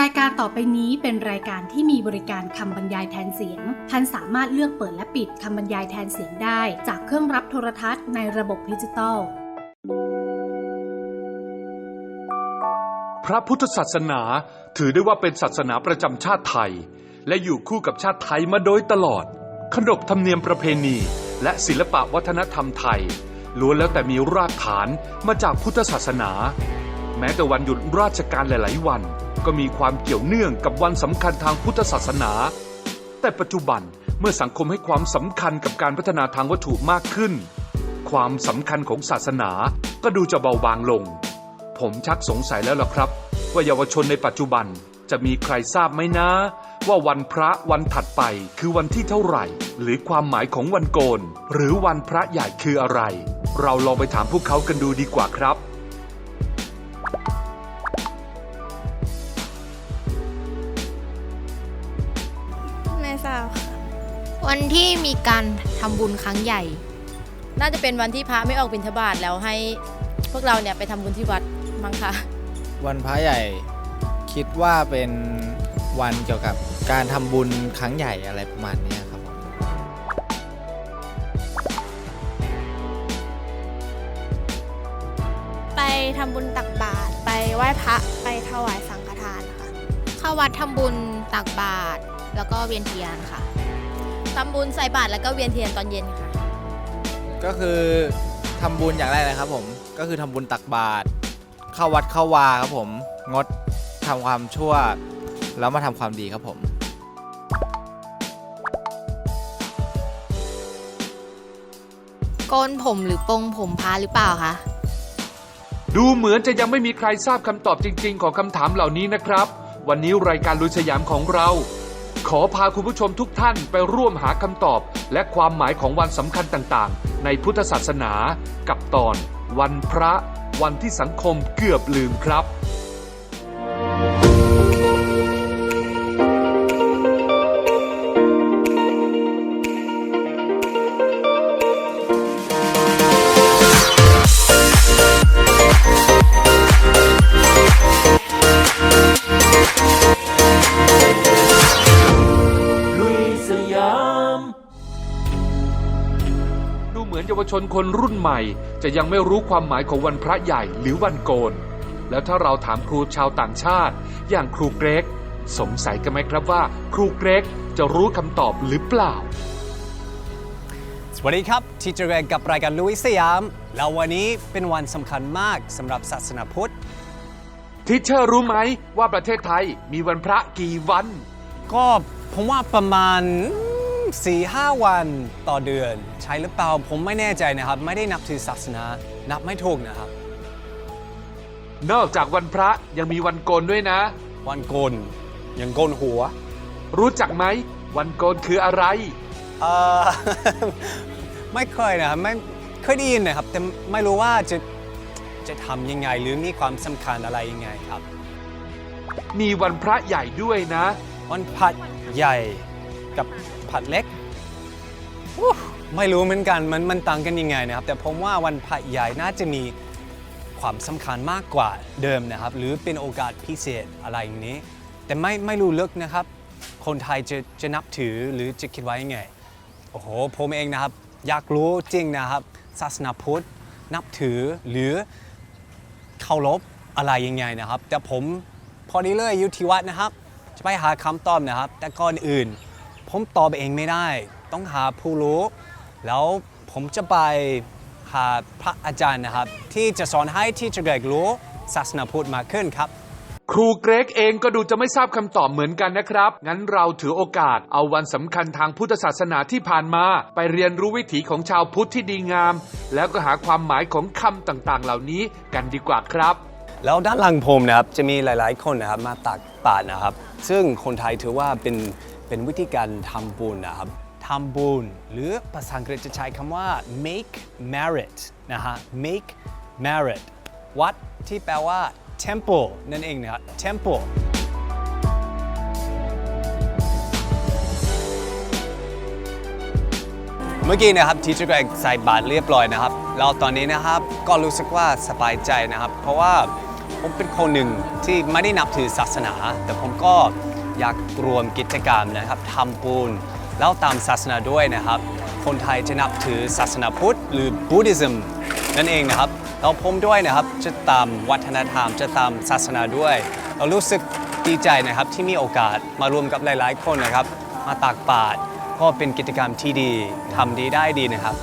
รายการต่อไปนี้เป็นรายการที่มีบริการคำบรรยายแทนเสียง ท่านสามารถเลือกเปิดและปิดคำบรรยายแทนเสียงได้ จากเครื่องรับโทรทัศน์ในระบบดิจิตอล พระพุทธศาสนาถือได้ว่าเป็นศาสนาประจำชาติไทย และอยู่คู่กับชาติไทยมาโดยตลอด ขนบธรรมเนียมประเพณี และศิลปะวัฒนธรรมไทยล้วนแล้วแต่มีรากฐานมาจากพุทธศาสนา แม้แต่วันหยุดราชการหลาย ๆ วัน ก็มีความเกี่ยวเนื่องกับวันสำคัญทางพุทธศาสนา แต่ปัจจุบันเมื่อสังคมให้ความสำคัญกับการพัฒนาทางวัตถุมากขึ้น ความสำคัญของศาสนาก็ดูจะเบาบางลง ผมชักสงสัยแล้วล่ะครับ ว่าเยาวชนในปัจจุบันจะมีใครทราบไหมนะ ว่าวันพระวันถัดไปคือวันที่เท่าไหร่ หรือความหมายของวันโกน หรือวันพระใหญ่คืออะไร เราลองไปถามพวกเขากันดูดีกว่าครับ วันที่มีการทำบุญครั้งใหญ่ น่าจะเป็นวันที่พระไม่ออกบิณฑบาตแล้วให้พวกเราเนี่ยไปทำบุญที่วัดมั้งคะวันพระใหญ่คิดว่าเป็นวันเกี่ยวกับการทำบุญครั้งใหญ่อะไรประมาณเนี้ยครับผมไปทำบุญตักบาตรไปไหว้พระไปถวายสังฆทานค่ะเข้าวัดทำบุญตักบาตรแล้วก็เวียนเทียนค่ะ ทำบุญใส่บาตรแล้วก็เวียนเทียนตอนเย็นค่ะ ก็คือทำบุญอย่างแรกเลยครับผมก็คือทำบุญตักบาตรเข้าวัดเข้าวาครับผมงดทำความชั่ว แล้วมาทำความดีครับผม โกนผมหรือปรงผมพาหรือเปล่าคะ ดูเหมือนจะยังไม่มีใครทราบคำตอบจริง ๆ ของคำถามเหล่านี้นะครับ วันนี้รายการลุยสยามของเรา ขอพาคุณผู้ชมทุกท่านไปร่วมหาคำตอบ และความหมายของวันสำคัญต่างๆ ในพุทธศาสนา กับตอน วันพระ วันที่สังคมเกือบลืมครับ นเยาวชนคนรุ่นใหม่ จะยังไม่รู้ความหมายของวันพระใหญ่หรือวันโกน แล้วถ้าเราถามครูชาวต่างชาติ อย่างครูเกรก สงสัยกันไหมครับว่า ครูเกรกจะรู้คำตอบหรือเปล่า สวัสดีครับทีเจอร์เกรกกับรายการลุยสยาม แล้ววันนี้เป็นวันสำคัญมากสำหรับศาสนาพุทธทิเชอร์รู้ไหมว่าประเทศไทยมีวันพระกี่วัน ก็ผมว่าประมาณ 4-5วันต่อเดือน ใช่หรือเปล่าผมไม่แน่ใจนะครับ ไม่ได้นับถือศาสนา นับไม่ถูกนะครับ นอกจากวันพระยังมีวันโกนด้วยนะ วันโกนยังโกนหัว รู้จักไหมวันโกนคืออะไร เอ่อไม่เคยนะครับไม่เคยได้ยินนะครับ แต่ไม่รู้ว่าจะจะทำยังไงหรือมีความสำคัญอะไรยังไงครับ มีวันพระใหญ่ด้วยนะ วันผัดใหญ่กับ ผัดเล็กไม่รู้เหมือนกันมันมันต่างกันยังไงนะครับ แต่ผมว่าวันผัดใหญ่น่าจะมีความสำคัญมากกว่าเดิมนะครับ หรือเป็นโอกาสพิเศษอะไรอย่างนี้ แต่ไม่ไม่รู้ลึกนะครับ คนไทยจะจะนับถือหรือจะคิดว่ายังไงโอ้โหผมเองนะครับ อยากรู้จริงนะครับ ศาสนาพุทธนับถือหรือเคารพอะไรยังไงนะครับ แต่ผมพอดีเลยอยู่ที่วัดนะครับ จะไปหาคำตอบนะครับ แต่ก่อนอื่น ผมตอบเองไม่ได้ ต้องหาผู้รู้ แล้วผมจะไปหาพระอาจารย์นะครับ ที่จะสอนให้ที่จะเกิดรู้ศาสนาพุทธมากขึ้นครับ ครูเกรกเองก็ดูจะไม่ทราบคำตอบเหมือนกันนะครับ งั้นเราถือโอกาสเอาวันสำคัญทางพุทธศาสนาที่ผ่านมา ไปเรียนรู้วิถีของชาวพุทธที่ดีงาม แล้วก็หาความหมายของคำต่างๆ เหล่านี้กันดีกว่าครับ แล้วด้านหลังผมนะครับจะมีหลาย ๆ คนนะครับมาตักบาตรนะครับ ซึ่งคนไทยถือว่าเป็น เป็นวิธีการทำบุญนะครับทำบุญหรือภาษาอังกฤษจะใช้คำว่า make merit นะฮะ make merit วัดที่แปลว่า temple นั่นเองนะครับ temple เมื่อกี้นะครับทีเจอร์แกรกใส่บาตรเรียบร้อยนะครับแล้วตอนนี้นะครับก็รู้สึกว่าสบายใจนะครับ เพราะว่าผมเป็นคนหนึ่งที่ไม่ได้นับถือศาสนา แต่ผมก็ อยากรวมกิจกรรมนะครับทำบุญแล้วตามศาสนาด้วยนะครับ คนไทยจะนับถือศาสนาพุทธหรือบูดิซึมนั่นเองนะครับแล้วผมด้วยนะครับจะตามวัฒนธรรมจะตามศาสนาด้วย เรารู้สึกดีใจนะครับที่มีโอกาสมารวมกับหลาย ๆ คนนะครับ มาตักบาตรก็เป็นกิจกรรมที่ดีทำดีได้ดีนะครับ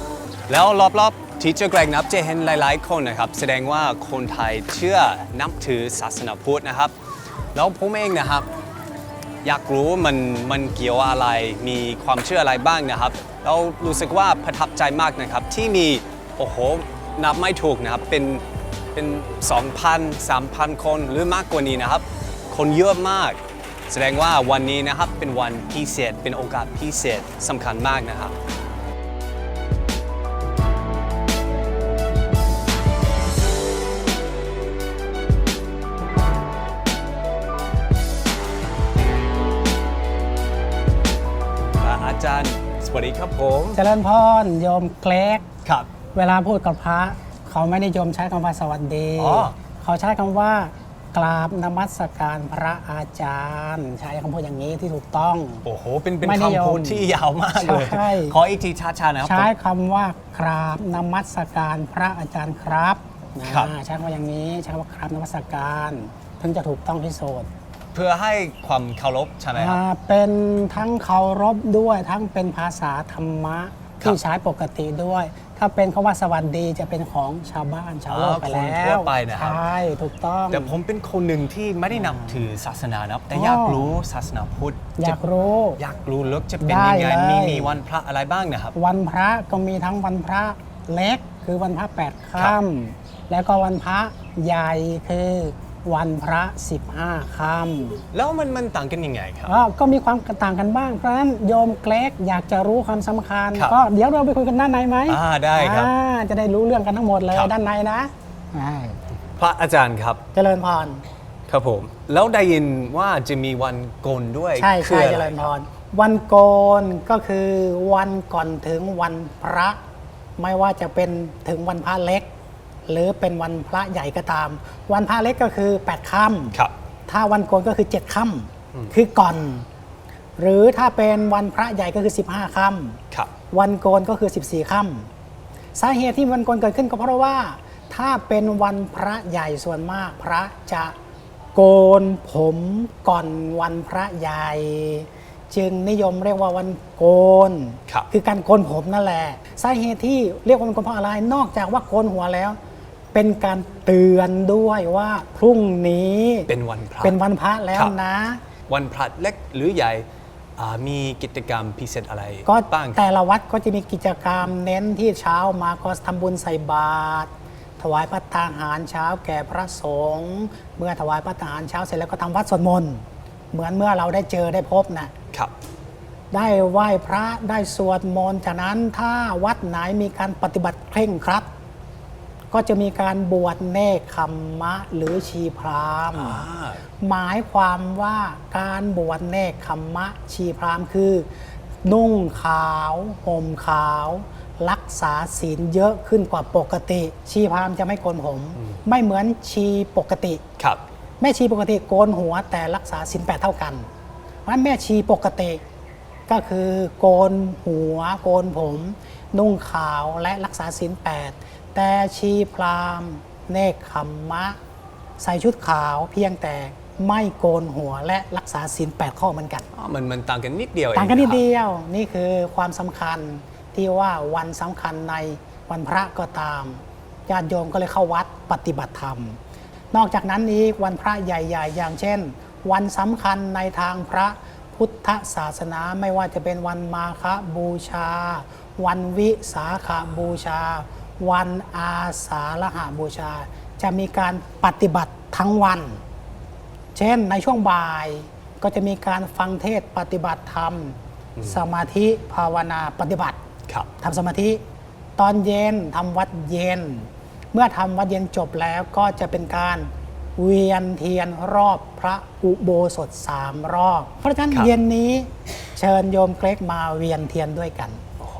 แล้วรอบๆที่เจอแกรกนับจะเห็นหลาย ๆ คนนะครับ แสดงว่าคนไทยเชื่อนับถือศาสนาพุทธนะครับ แล้วผมเองนะครับ อยากรู้มันมันเกี่ยวอะไร มีความเชื่ออะไรบ้างนะครับ เรารู้สึกว่าประทับใจมากนะครับ ที่มี โอ้โห นับไม่ถูกนะครับ เป็นเป็น 2,000 3,000 คนหรือมากกว่านี้นะครับ คนเยอะมาก แสดงว่าวันนี้นะครับเป็นวันพิเศษ เป็นโอกาสพิเศษสำคัญมากนะครับ วัสดีครับผมเจริญพรโยมเกรกครับ เวลาพูดกับพระ เขาไม่ได้โยมใช้คำว่าสวัสดี อ๋อ เขาใช้คำว่ากราบนมัสการพระอาจารย์ ใช้คำพูดอย่างนี้ที่ถูกต้อง โอ้โห เป็นเป็นไม่นิยมคำพูดที่ยาวมากเลย ใช่ ขออีกทีช้าๆนะครับ ใช้คำว่ากราบนมัสการพระอาจารย์ครับนะครับใช้คำว่าอย่างนี้ใช้คำว่ากราบนมัสการ ถึงจะถูกต้องที่สุด เพื่อให้ความเคารพใช่ไหมครับ อ่าเป็นทั้งเคารพด้วยทั้งเป็นภาษาธรรมะครับ ที่ใช้ปกติด้วย ถ้าเป็นคำว่าสวัสดีจะเป็นของชาวบ้านชาวโลกอ่าไปคนแล้วทั่วไปนะครับ ใช่ถูกต้อง แต่ผมเป็นคนหนึ่งที่ไม่ได้นับถือศาสนานะครับ แต่อ๋ออ อยากรู้ศาสนาพุทธอยากรู้ อยากรู้ลึกจะเป็นได้ยังไงเลย มีมีวันพระอะไรบ้างนะครับ วันพระก็มีทั้งวันพระเล็กคือวันพระแปดครัค่บำแล้วก็วันพระใหญ่คือ วันพระ 15ค่ำแล้วมันมันต่างกันยังไงครับอ๋อก็มีความต่างกันบ้าง เพราะฉะนั้นโยมเกรกอยากจะรู้ความสำคัญ ครับก็เดี๋ยวเราไปคุยกันด้านในไหมอ่าได้ครับอ่าจะได้รู้เรื่องกันทั้งหมดเลยครับ ด้านในนะอ่าพระอาจารย์ครับเจริญพร ครับผม แล้วได้ยินว่าจะมีวันโกนด้วยใช่คือใช่อะเจไริญพรวันโกนก็คือวันก่อนถึงวันพระ ไม่ว่าจะเป็นถึงวันพระเล็ก หรือเป็นวันพระใหญ่ก็ตาม วันพระเล็กก็คือ8ค่ำครับถ้าวันโกนก็คือ7ค่ำคือก่อน หรือถ้าเป็นวันพระใหญ่ก็คือ 15ค่ำครับวันโกนก็คือ 14ค่ำสาเหตุที่วันโกนเกิดขึ้นก็เพราะว่า ถ้าเป็นวันพระใหญ่ส่วนมากพระจะโกนผมก่อนวันพระใหญ่จึงนิยมเรียกว่าวันโกนครับคือการโกนผมนั่นแหละ สาเหตุที่เรียกว่าวันโกนเพราะอะไร นอกจากว่าโกนหัวแล้ว เป็นการเตือนด้วยว่าพรุ่งนี้เป็นวันพระเป็นวันพระแล้วครับ นะ วันพระเล็กหรือใหญ่อ่ามีกิจกรรมพิเศษอะไรก็บ้างครับ แต่ละวัดก็จะมีกิจกรรมเน้นที่เช้ามาก็ทำบุญใส่บาตรถวายพระทหารเช้าแก่พระสงฆ์เมื่อถวายพระทหารเช้าเสร็จแล้วก็ทำวัดสวดมนต์เหมือนเมื่อเราได้เจอได้พบนะครับ ได้ไหว้พระได้สวดมนต์จากนั้นถ้าวัดไหนมีการปฏิบัติเคร่งครัด ก็จะมีการบวชเนคขมมะหรือชีพราหมณ์หมายความว่าการบวชเนคขมมะชีพราหมณ์คือ นุ่งขาวห่มขาว รักษาศีลเยอะขึ้นกว่าปกติ ชีพราหมณ์จะไม่โกนผม ไม่เหมือนชีปกติ ครับ แม่ชีปกติโกนหัวแต่รักษาศีลแปดเท่ากัน เพราะฉะนั้นแม่ชีปกติก็คือโกนหัว โกนผม นุ่งขาวและรักษาศีลแปด แต่ชีพราหมณ์เนคขมมะ ใส่ชุดขาวเพียงแต่ไม่โกนหัวและรักษาศีลแปดข้อเหมือนกัน อ๋อมันมันต่างกันนิดเดียวเองต่างกันนิดครับเดียวนี่คือความสำคัญที่ว่าวันสำคัญในวันพระก็ตามญาติโยมก็เลยเข้าวัดปฏิบัติธรรม นอกจากนั้นอีกวันพระใหญ่ๆ อย่างเช่น วันสำคัญในทางพระพุทธศาสนาไม่ว่าจะเป็นวันมาฆบูชา วันวิสาขาบูชา วันอาสาฬหาบูชา จะมีการปฏิบัติทั้งวัน เช่นในช่วงบ่ายก็จะมีการฟังเทศน์ปฏิบัติธรรม สมาธิภาวนาปฏิบัติครับทำสมาธิตอนเย็นทำวัดเย็น เมื่อทำวัดเย็นจบแล้วก็จะเป็นการเวียนเทียนรอบพระอุโบสถสามรอบ เพราะฉะนั้นครับเย็นนี้เชิญโยมเกรกมาเวียนเทียนด้วยกัน โอ้โห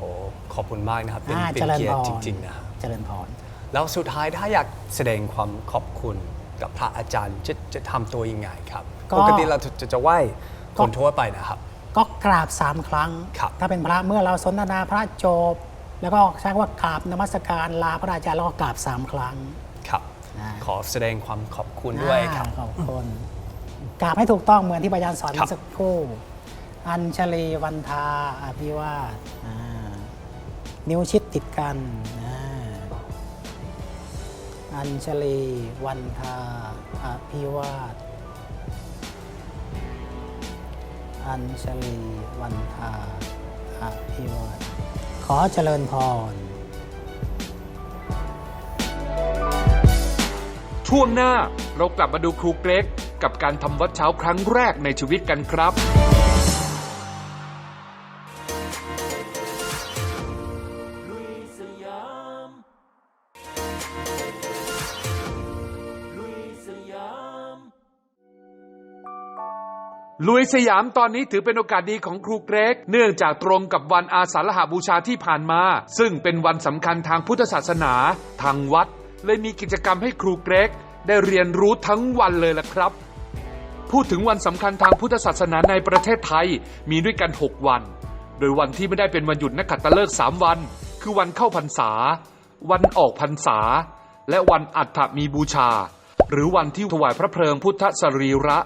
ขอบคุณมากนะครับ เป็นอ่าเป็นเจริญเกียพรติรจริง ๆ นะครับ เจริญพร แล้วสุดท้ายถ้าอยากแสดงความขอบคุณกับพระอาจารย์จะจะทำตัวยังไงครับ ก็ปกติเราจะจะจะไหว้คก็นทั่วไปนะครับ ก็กราบสามครั้ง ครับ ถ้าเป็นพระเมื่อเราสนทนาพระจบ แล้วก็ใช้คำว่ากราบนมัสการลาพระอาจารย์แล้วก็กราบสามครั้ง ครับ อ่า ขอแสดงความขอบคุณด้วยครับ อ่าขอบคุณกราบให้ถูกต้องเหมือนที่พระอาจารย์สอนครับ เมื่อสักครู่ อัญชลีวันทาอภิวาทอ่านิ้วชิดติดกันอ่า อัญชลีวันทาอภิวาท อัญชลีวันทาอภิวาท ขอเจริญพร ช่วงหน้าเรากลับมาดูครูเกรกกับการทำวัดเช้าครั้งแรกในชีวิตกันครับ ลุยสยามตอนนี้ถือเป็นโอกาสดีของครูเกรก เนื่องจากตรงกับวันอาสาฬหบูชาที่ผ่านมา ซึ่งเป็นวันสำคัญทางพุทธศาสนา ทางวัด เลยมีกิจกรรมให้ครูเกรก ได้เรียนรู้ทั้งวันเลยล่ะครับ พูดถึงวันสำคัญทางพุทธศาสนาในประเทศไทยมีด้วยกัน 6 วัน โดยวันที่ไม่ได้เป็นวันหยุดนักขัตฤกษ์3วัน คือวันเข้าพรรษา วันออกพรรษา และวันอัฐมีบูชา หรือวันที่ถวายพระเพลิงพุทธสรีระ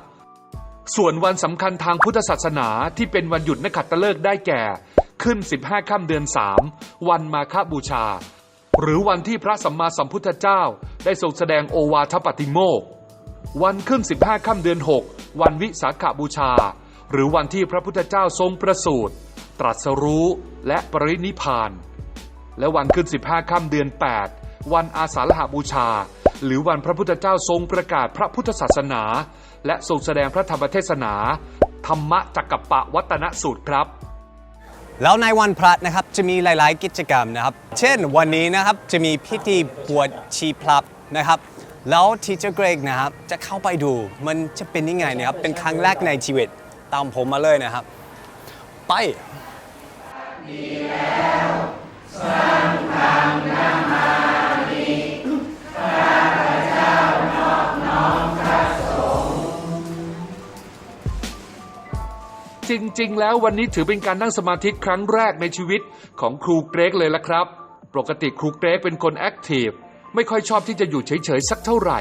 ส่วนวันสำคัญทางพุทธศาสนาที่เป็นวันหยุดนักขัตฤกษ์ได้แก่ ขึ้น 15ค่ำเดือน 3 วันมาฆบูชา หรือวันที่พระสัมมาสัมพุทธเจ้าได้ทรงแสดงโอวาทปฏิโมกวันขึ้น 15ค่ำเดือน 6 วันวิสาขบูชา หรือวันที่พระพุทธเจ้าทรงประสูติตรัสรู้และปรินิพพาน และวันขึ้น 15ค่ำเดือน 8 วันอาสาฬหบูชา หรือวันพระพุทธเจ้าทรงประกาศพระพุทธศาสนา และทรงแสดงพระธรรมเทศนา ธรรมะจักรปะวัตนสูตรครับ แล้วในวันพระนะครับจะมีหลาย ๆ กิจกรรมนะครับ เช่นวันนี้นะครับจะมีพิธีบวชชีพลับนะครับ แล้วทีเจอร์เกรกนะครับจะเข้าไปดูมันจะเป็นยังไงนะครับเป็นครั้งแรกในชีวิตตามผมมาเลยนะครับ ไปมีแล้วสร้างทางนามา จริง ๆ แล้ววันนี้ถือเป็นการนั่งสมาธิครั้งแรกในชีวิตของครูเกรกเลยละครับ ปกติครูเกรกเป็นคนแอคทีฟไม่ค่อยชอบที่จะอยู่เฉย ๆ สักเท่าไหร่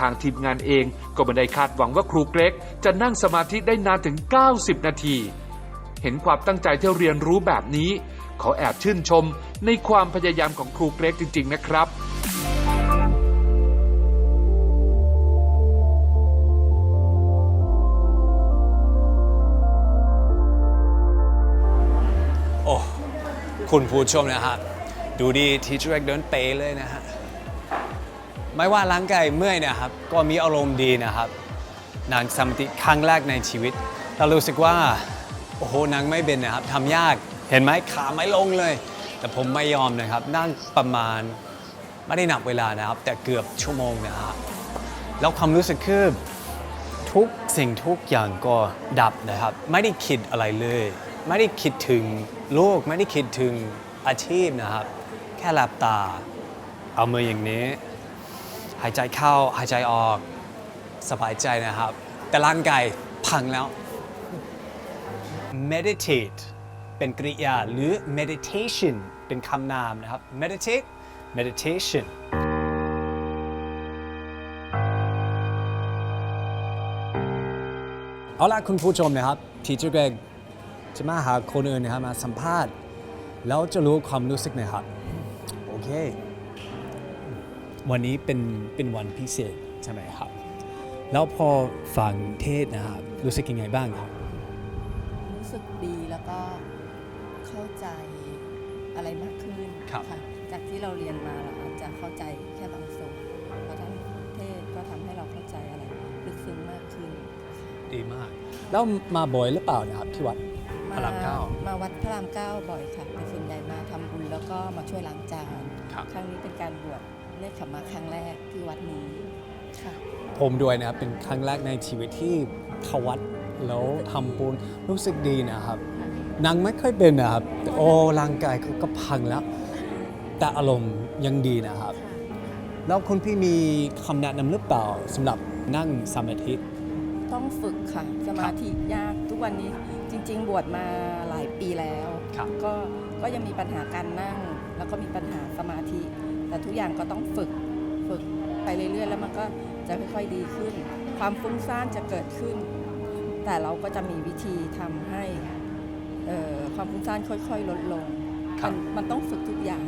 ทางทีมงานเองก็ไม่ได้คาดหวังว่าครูเกรกจะนั่งสมาธิได้นานถึง 90 นาที เห็นความตั้งใจที่เรียนรู้แบบนี้ ขอแอบชื่นชมในความพยายามของครูเกรกจริง ๆ นะครับ คุณผู้ชมนะฮะดูดีทีเจอร์เกเดินเป๋เลยนะฮะไม่ว่าร่างกายเมื่อยนะครับ ก็มีอารมณ์ดีนะครับนางสมาธิครั้งแรกในชีวิต เรารู้สึกว่า โอ้โหนางไม่เป็นนะครับทำยากเห็นไหมขาไม่ลงเลย แต่ผมไม่ยอมนะครับ นั่งประมาณไม่ได้นับเวลานะครับ แต่เกือบชั่วโมงนะครับแล้วความรู้สึกคือทุกสิ่งทุกอย่างก็ดับนะครับ ไม่ได้คิดอะไรเลย ไม่ได้คิดถึงโลกไม่ได้คิดถึงอาชีพนะครับ แค่หลับตา เอามืออย่างนี้ หายใจเข้าหายใจออกสบายใจนะครับ แต่ร่างกายพังแล้ว meditate เป็นกริยาหรือ meditation เป็นคำนามนะครับ meditate meditation เอาล่ะคุณผู้ชมนะครับ Teacher Greg จะมาหาคนอื่นนะครับมาสัมภาษณ์ แล้วจะรู้ความรู้สึกนะครับ โอเค วันนี้เป็นเป็นวันพิเศษใช่ไหมครับ แล้วพอฟังเทศน์นะครับรู้สึกยังไงบ้างครับ รู้สึกดีแล้วก็เข้าใจอะไรมากขึ้นครับะจากที่เราเรียนมาเราอาจจะเข้าใจแค่บางส่วนเพราะท่านเทศน์ก็ทำให้เราเข้าใจอะไรลึกซึ้งมากขึ้น ดีมาก แล้วมาบ่อยหรือเปล่านะครับที่วัด พระรามเก้ามาวัดพระรามเก้าบ่อยค่ะ แต่ส่วนใหญ่มาทำบุญแล้วก็มาช่วยล้างจานครับครั้งนี้เป็นการบวชเนคขมะครั้งแรกที่วัดนี้ค่ะผมด้วยนะครับเป็นครั้งแรกในชีวิตที่เข้าวัดแล้วทำบุญรู้สึกดีนะครับนางไม่ค่อยเป็นนะครับแต่โอ้ร่างกายเขาก็พังแล้ว แต่อารมณ์ยังดีนะครับ แล้วคุณพี่มีคำแนะนำหรือเปล่าสำหรับนั่งสมาธิต้องฝึกค่ะ สมาธิยากทุกวันนี้จ ริง ๆ บวชมาหลายปีแล้วครับ ก็ก็ยังมีปัญหาการนั่ง แล้วก็มีปัญหาสมาธิ แต่ทุกอย่างก็ต้องฝึกฝึกไปเรื่อยๆ แล้วมันก็จะค่อยๆดีขึ้น ความฟุ้งซ่านจะเกิดขึ้น แต่เราก็จะมีวิธีทำให้เอ่อความฟุ้งซ่านค่อย ๆ ลดลงครับ มันมันต้องฝึกทุกอย่าง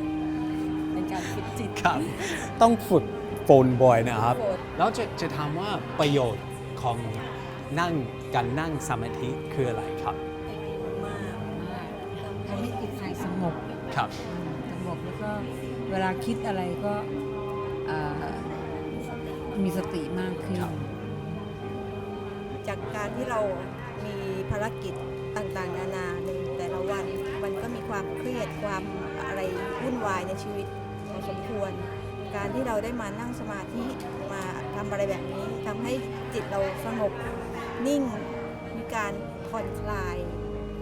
เป็นการฝึกจิตครับ ต้องฝึกโฟนบ่อยนะครับฝึกแล้วจะจะถามว่าประโยชน์ของนั่ง การนั่งสมาธิคืออะไรครับทำให้จิตใจสงบครับสงบแล้วก็เวลาคิดอะไรก็เอ่อมีสติมากขึ้นครับจากการที่เรามีภารกิจต่างๆ นานาในแต่ละวันมันก็มีความเครียดความอะไรวุ่นวายในชีวิตพอสมควร การที่เราได้มานั่งสมาธิมาทำอะไรแบบนี้ทำให้จิตเราสงบ นิ่ง มีการผ่อนคลาย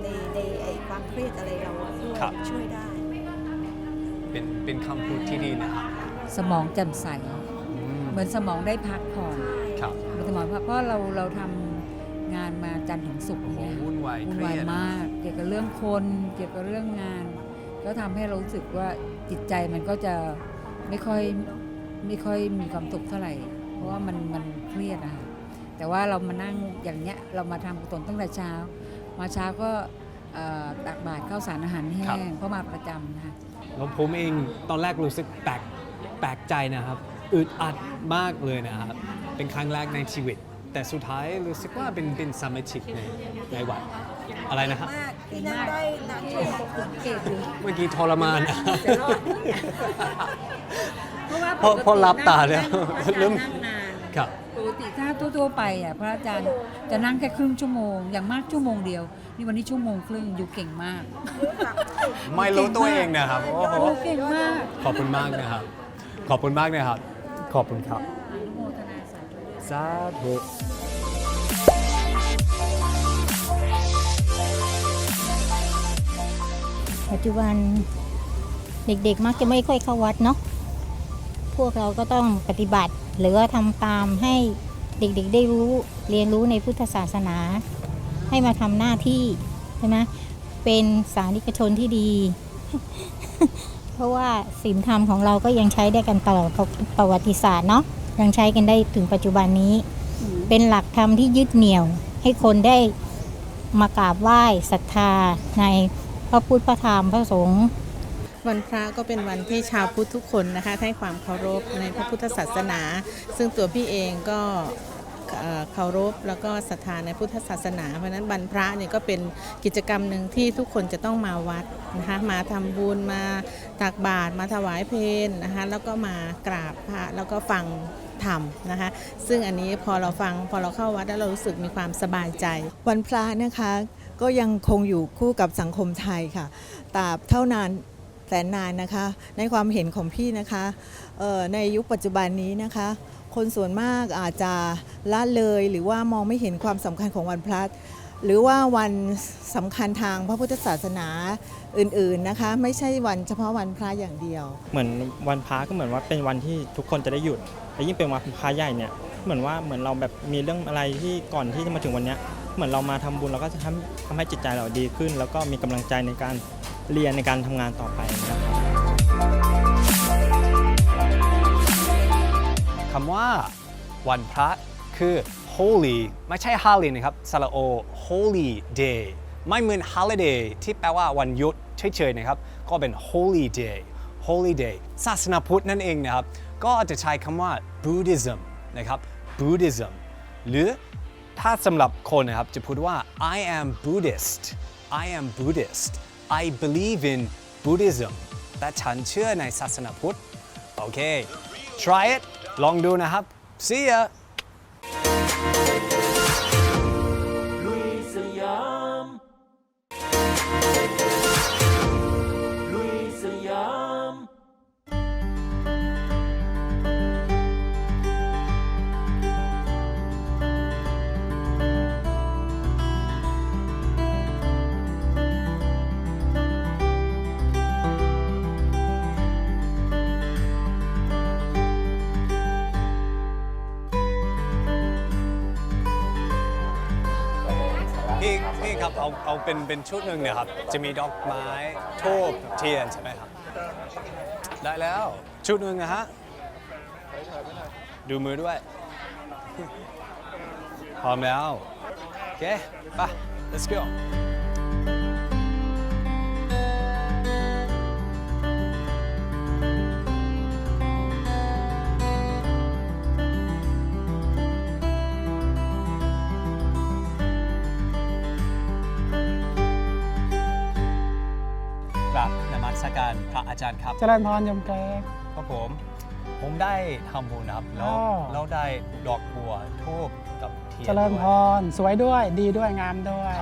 ในในไอความเครียดอะไรเราด้วยครับ ช่วยได้ เป็นเป็นคำพูดที่ดีนะครับสมองแจ่มใสเหมือนสมองได้พักผ่อนครับเหมือนสมองพักเพราะเราเราทำงานมาจันทร์ถึงศุกร์โอ้โหเนี่ยวุ่นวายวุ่เคนรีวายยดมาก เกี่ยวกับเรื่องคน เกี่ยวกับเรื่องงาน ก็ทำให้เรารู้สึกว่าจิตใจมันก็จะไม่ค่อยไม่ค่อยมีความสุขเท่าไหร่ เพราะว่ามันมันเครียดนะคะ แต่ว่าเรามานั่งอย่างเนี้ยเรามาทำกุศลตั้งแต่เช้า มาเช้าก็เอ่อตักบาตรข้าวสารอาหารแห้งเพราะมาประจำนะคะ แล้วผมเองตอนแรกรู้สึกแปลกแปลกใจนะครับอึดอัดมากเลยนะครับ เป็นครั้งแรกในชีวิต แต่สุดท้ายรู้สึกว่าเป็นเป็นสมาชิกในในวัดอะไรนะครับมากที่นั่งได้นานชั่วโมงเก่งดีเมื่อกี้ทรมาน จะรอด เพราะว่าเพราะเพราะรับตาแล้วพระอาจารย์เริ่ม นั่งนาน ครับปก ติถ้าทั่วๆไปอะพระอาจารย์จะนั่งแค่ครึ่งชั่วโมง อย่างมากชั่วโมงเดียว นี่วันนี้ชั่วโมงครึ่งอยู่เก่งมากไม่รู้ตัวเองนะครับโอ้โหโอ้เก่งมากขอบคุณมากนะครับ ขอบคุณมากนะครับ ขอบคุณครับอนุโมทนาสาธุด้วยสาธุปัจจุบันเด็กๆมักจะไม่ค่อยเข้าวัดเนาะพ วกเราก็ต้องปฏิบัติ หรือว่าทำตามให้เด็กๆได้รู้เรียนรู้ในพุทธศาสนา ให้มาทำหน้าที่ใช่ไหมเป็นสานิกชนที่ดี เพราะว่าศีลธรรมของเราก็ยังใช้ได้กันตลอดประวัติศาสตร์เนาะยังใช้กันได้ถึงปัจจุบันนี้ เป็นหลักธรรมที่ยึดเหนี่ยว ให้คนได้มากราบไหว้ศรัทธาในพระพุทธพระธรรมพระสงฆ์ วันพระก็เป็นวันที่ชาวพุทธทุกคนนะคะให้ความเคารพในพระพุทธศาสนา ซึ่งตัวพี่เองก็เคารพแล้วก็ศรัทธาในพุทธศาสนา เพราะนั้นวันพระเนี่ยก็เป็นกิจกรรมหนึ่งที่ทุกคนจะต้องมาวัดนะคะมาทำบุญมาตักบาตรมาถวายเพลนะคะแล้วก็มากราบพระแล้วก็ฟังธรรมนะคะซึ่งอันนี้พอเราฟังพอเราเข้าวัดแล้วเรารู้สึกมีความสบายใจ วันพระนะคะก็ยังคงอยู่คู่กับสังคมไทยค่ะตราบเท่านาน แสนนานนะคะ ในความเห็นของพี่นะคะในยุคปัจจุบันนี้นะคะ คนส่วนมากอาจจะละเลยหรือว่ามองไม่เห็นความสำคัญของวันพระหรือว่าวันสำคัญทางพระพุทธศาสนาอื่นๆนะคะ ไม่ใช่วันเฉพาะวันพระอย่างเดียว เหมือนวันพระก็เหมือนว่าเป็นวันที่ทุกคนจะได้หยุดและยิ่งเป็นวันพระใหญ่เนี่ยเหมือนว่าเหมือนเราแบบมีเรื่องอะไรที่ก่อนที่จะมาถึงวันเนี้ย เหมือนเรามาทำบุญเราก็จะทำทำให้จิตใจเราดีขึ้น แล้วก็มีกำลังใจในการเรียนในการทำงานต่อไปนะครับคำว่าวันพระคือ holy ไม่ใช่ holy นะครับสระโอ holy day ไม่เหมือน holiday ที่แปลว่าวันหยุดเฉยๆนะครับ ก็เป็น holy day holy day ศาสนาพุทธนั่นเองนะครับ ก็จะใช้คำว่า Buddhism นะครับ Buddhism หรือ ถ้าสำหรับคนนะครับจะพูดว่า I am Buddhist I am Buddhist I believe in Buddhism แต่ฉันเชื่อในศาสนาพุทธ โอเค try it ลองดูนะครับ see ya เอาเอาเป็นเป็นชุดหนึ่งเนี่ยครับ จะมีดอกไม้ทูบเทียนใช่ไหมครับ ได้แล้วชุดหนึ่งนะฮะ ดูมือด้วย พร้อมแล้ว โอเค ไป let's go มัสการพระอาจารย์ครับเจริญพรโยมแกครับผม ผมได้ทำบุญนะครับแล้วอ๋อแล้วได้ดอกบัวทูบกับเทียนเจริญพด้วยรสวยด้วยดีด้วยงามด้วย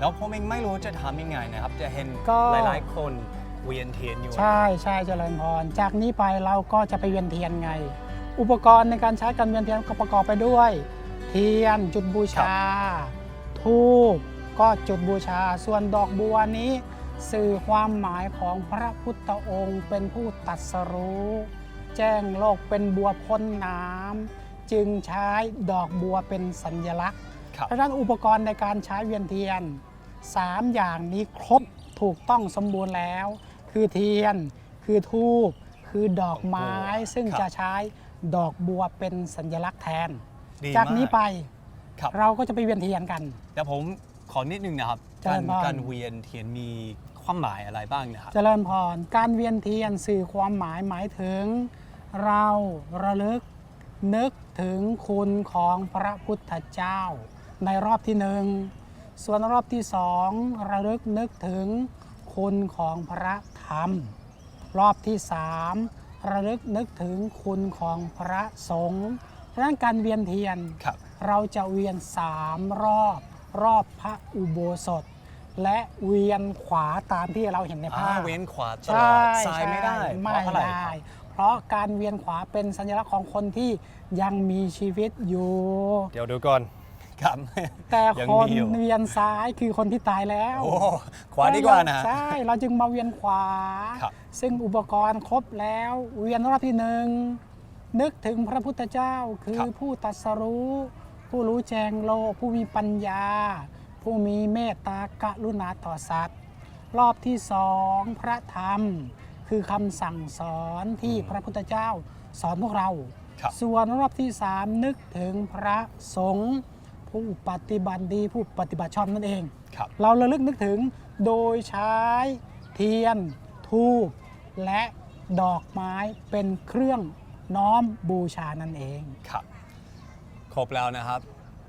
แล้วผมเองไม่รู้จะทำยังไงนะครับ จะเห็นก็ หลายๆคนเวียนเทียนอยู่ใช่ใช่เจริญพร จากนี้ไปเราก็จะไปเวียนเทียนไง อุปกรณ์ในการใช้การเวียนเทียนก็ประกอบไปด้วย เทียนจุดบูชา ทูบก็จุดบูชา ส่วนดอกบัวนี้ สื่อความหมายของพระพุทธองค์เป็นผู้ตรัสรู้ แจ้งโลกเป็นบัวพ้นน้ำจึงใช้ดอกบัวเป็นสัญลักษณ์ครับเพราะฉะนั้นอุปกรณ์ในการใช้เวียนเทียน 3 อย่างนี้ครบถูกต้องสมบูรณ์แล้ว คือเทียน คือทูบคือดอกไม้ซึ่งครับจะใช้ดอกบัวเป็นสัญลักษณ์แทนดีจากนี้มไปครับเราก็จะไปเวียนเทียนกัน แต่ผมขอนิดนึงนะครับเจการริญพรการเวียนเทียนมี ความหมายอะไรบ้างนะครับ เจริญพร การเวียนเทียนสื่อความหมายหมายถึง เราระลึกนึกถึงคุณของพระพุทธเจ้า ในรอบที่หนึ่ง ส่วนรอบที่สองระลึกนึกถึงคุณของพระธรรม รอบที่สามระลึกนึกถึงคุณของพระสงฆ์เพราะฉะนั้นการเวียนเทียน ครับ เราจะเวียนสามรอบ รอบพระอุโบสถ และเวียนขวาตามที่เราเห็นในภาอ่าพเวียนขวาตลใช่อดซ้ายไม่ได้ใช่เพไม่ราะอะไรได้ครับเพราะการเวียนขวาเป็นสัญลักษณ์ของคนที่ยังมีชีวิตอยู่ เดี๋ยวดูก่อนครับแต่ยังคนมีอยู่เวียนซ้ายคือคนที่ตายแล้วโอ้ขวาดีกว่านะใช่เราจึงมาเวียนขวาครับซึ่งอุปกรณ์ครบแล้วเวียนรอบที่หนึ่งนึกถึงพระพุทธเจ้าคือผู้ตรัสรู้ ผู้รู้แจ้งโลกผู้มีปัญญา ผู้มีเมตตากรุณาต่อสัตว์ รอบที่สองพระธรรม คือคำสั่งสอนที่พระพุทธเจ้าสอนพวกเรา ครับ ส่วนรอบที่สามนึกถึงพระสงฆ์ผู้ปฏิบัติดีผู้ปฏิบัติชอบนั่นเอง ครับ เราระลึกนึกถึงโดยใช้เทียนทูบและดอกไม้เป็นเครื่องน้อมบูชานั่นเอง ครับ ครบแล้วนะครับ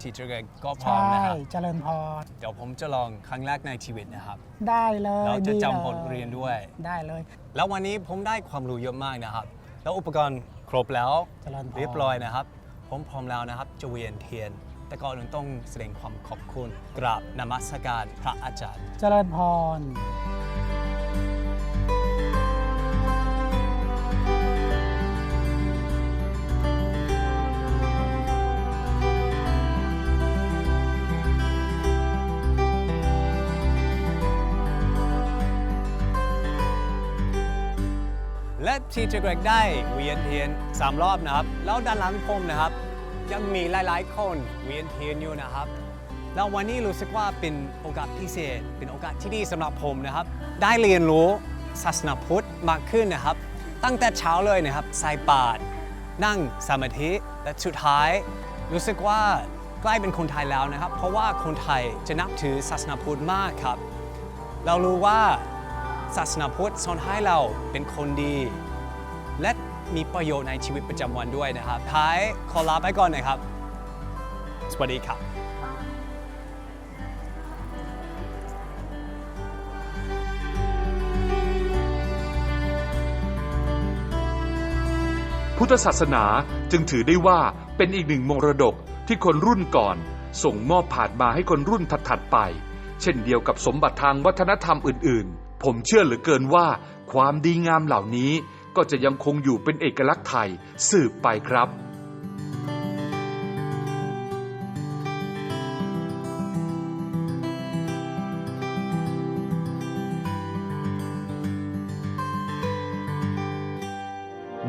ทีเจอร์เกก็พร้อใช่มนะครับ เจริญพร เดี๋ยวผมจะลองครั้งแรกในชีวิตนะครับ ได้เลยแล้วจะดีจำลบทเรียนด้วย ได้เลย แล้ววันนี้ผมได้ความรู้เยอะมากนะครับ แล้วอุปกรณ์ครบแล้ว เจริญพร เรียบร้อยนะครับ ผมพร้อมแล้วนะครับ จะเวียนเทียน แต่ก่อนอื่นต้องแสดงความขอบคุณ กราบนมัสการพระอาจารย์ เจริญพร ทีเจอร์เกรกได้เวียนเทียน3รอบนะครับแล้วด้านหลังผมนะครับ ยังมีหลายๆคนเวียนเทียนอยู่นะครับแล้ววันนี้รู้สึกว่าเป็นโอกาสพิเศษ เป็นโอกาสที่ดีสำหรับผมนะครับ ได้เรียนรู้ศาสนาพุทธมากขึ้นนะครับ ตั้งแต่เช้าเลยนะครับใส่บาตรนั่งสมาธิและสุดท้าย รู้สึกว่าใกล้เป็นคนไทยแล้วนะครับ เพราะว่าคนไทยจะนับถือศาสนาพุทธมากครับ เรารู้ว่าศาสนาพุทธสอนให้เราเป็นคนดี และมีประโยชน์ในชีวิตประจำวันด้วยนะครับ ท้ายขอลาไปก่อนนะครับ สวัสดีครับพุทธศาสนาจึงถือได้ว่าเป็นอีกหนึ่งมรดกที่คนรุ่นก่อน ส่งมอบผ่านมาให้คนรุ่นถัดๆไป เช่นเดียวกับสมบัติทางวัฒนธรรมอื่นๆ ผมเชื่อเหลือเกินว่าความดีงามเหล่านี้ ก็จะยังคงอยู่เป็นเอกลักษณ์ไทยสืบไปครับ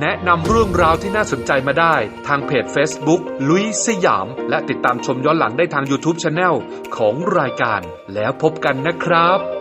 แนะนำเรื่องราวที่น่าสนใจมาได้ ทางเพจ Facebook ลุยสยาม และติดตามชมย้อนหลังได้ทาง YouTube Channel ของรายการ แล้วพบกันนะครับ